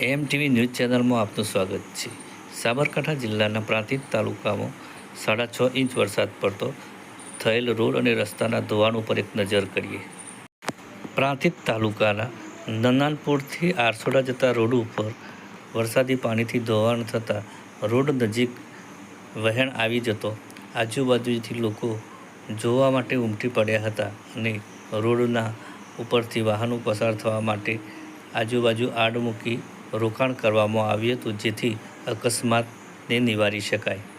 એમ TV news ચેનલમાં આપનું સ્વાગત છે. સાબરકાંઠા જિલ્લાના પ્રાંતિજ તાલુકામાં સાડા છ ઇંચ વરસાદ પડતો. થયેલ રોડ અને રસ્તાના ધોવાણ ઉપર એક નજર કરીએ. પ્રાંતિજ તાલુકાના નનાનપુરથી આરસોડા જતા રોડ ઉપર વરસાદી પાણીથી ધોવાણ થતાં રોડ નજીક વહેણ આવી જતો. આજુબાજુથી લોકો જોવા માટે ઉમટી પડ્યા હતા અને રોડના ઉપરથી વાહનો પસાર થવા માટે આજુબાજુ આડ મૂકી રોકાણ કરવામાં આવ્યું હતું જેથી અકસ્માતને નિવારી શકાય.